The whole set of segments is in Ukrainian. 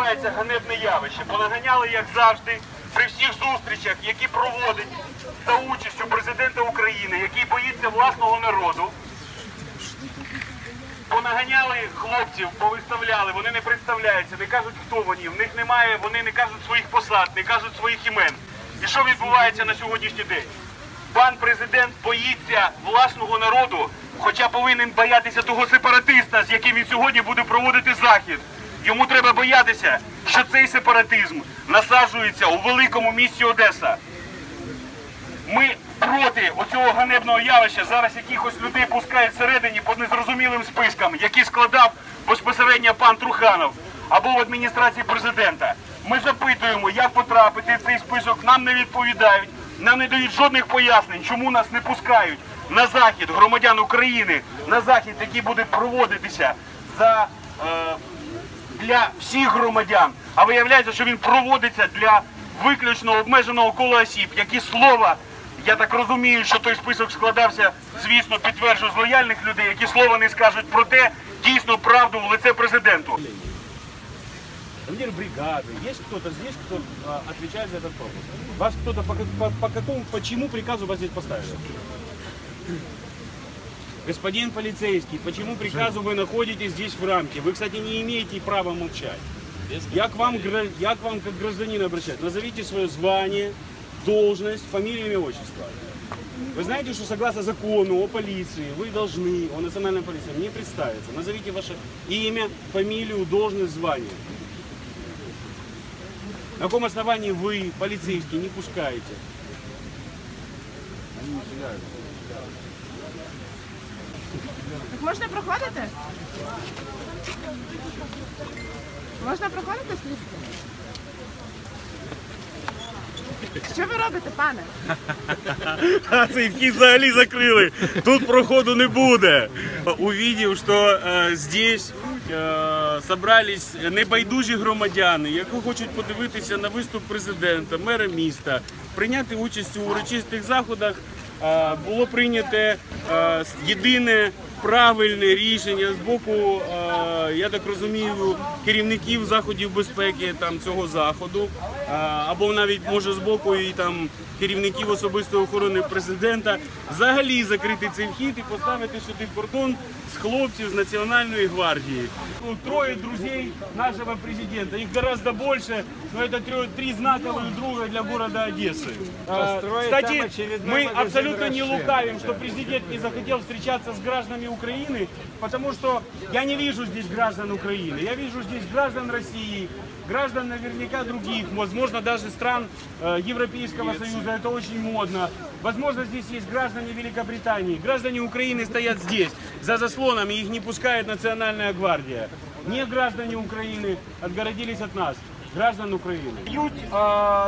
відбувається ганебне явище. Понаганяли, як завжди, при всіх зустрічах, які проводить за участю президента України, який боїться власного народу. Понаганяли хлопців, повиставляли, вони не представляються, не кажуть, хто вони. В них немає, вони не кажуть своїх посад, не кажуть своїх імен. І що відбувається на сьогоднішній день? Пан президент боїться власного народу, хоча повинен боятися того сепаратиста, з яким він сьогодні буде проводити захід. Йому треба боятися, що цей сепаратизм насаджується у великому місті Одеса. Ми проти оцього ганебного явища зараз якихось людей пускають всередині по незрозумілим спискам, які складав безпосередньо пан Труханов або в адміністрації президента. Ми запитуємо, як потрапити в цей список. Нам не відповідають, нам не дають жодних пояснень, чому нас не пускають на захід громадян України, на захід, який буде проводитися за е, для всіх громадян. А виявляється, що він проводиться для виключно обмеженого кола осіб, які слова, я так розумію, що той список складався, звісно, підтверджую, з лояльних людей, які слова не скажуть про те, дійсно правду в лице президенту. командир бригады, есть кто-то здесь, кто отвечает за этот пропуск? Вас кто-то по, по, по какому, почему приказу вас здесь поставили? Господин полицейский, почему приказу вы находитесь здесь в рамке? Вы, кстати, не имеете права молчать. Я к вам, я к вам как гражданин обращаюсь. Назовите свое звание, должность, фамилию, имя, отчество. Вы знаете, что согласно закону о полиции, вы должны, о национальной полиции, мне представиться. Назовите ваше имя, фамилию, должность, звание. На каком основании вы, полицейские, не пускаете? Так можна проходити? Можна проходити скрізь? Що ви робите, пане? А цей взагалі закрили. Тут проходу не буде. Увидів, що е, здесь е, собрались небайдужі громадяни, які хочуть подивитися на виступ президента, мера міста, прийняти участь у урочистих заходах. Е, було прийнято е, єдине правильне рішення з боку, е, я так розумію, керівників заходів безпеки там цього заходу, е, або навіть може з боку і там керівників особистої охорони президента, взагалі закрити цей вхід і поставити сюди кордон з хлопців з Національної гвардії. Ну, Троє друзей нашого президента, їх гораздо більше, але це три, три знакових друга для города Одессы. Е, Кстати, мы абсолютно не лукавим, что президент не захотел встречаться с гражданами Украины, потому что я не вижу здесь граждан Украины, я вижу здесь граждан России, граждан наверняка других, возможно даже стран э, Европейского Союза, это очень модно. Возможно здесь есть граждане Великобритании, граждане Украины стоят здесь, за заслонами, их не пускает Национальная гвардия. Не граждане Украины отгородились от нас. Граждан України. Дають е,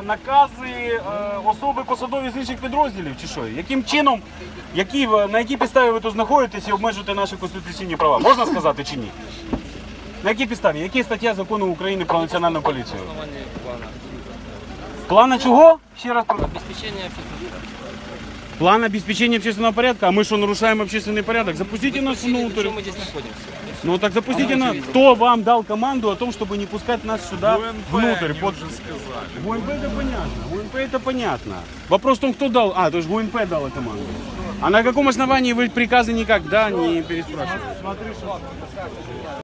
накази е, особи посадові з інших підрозділів чи що? Яким чином, які, на якій підставі ви тут знаходитесь і обмежуєте наші конституційні права? Можна сказати чи ні? На якій підставі? Які стаття закону України про національну поліцію? плана Плана чого? Ще раз про порядка. План обеспечения общественного порядка, а мы что, нарушаем общественный порядок? Запустите нас Спросили, внутрь. Мы здесь находимся? Ну так запустите нас. Кто вам дал команду о том, чтобы не пускать нас сюда внутрь? Под... ГУНП это понятно. ГУНП это понятно. Вопрос в том, кто дал. А, то есть ГУНП дала команду. А на каком основании вы приказы никогда не переспрашиваете?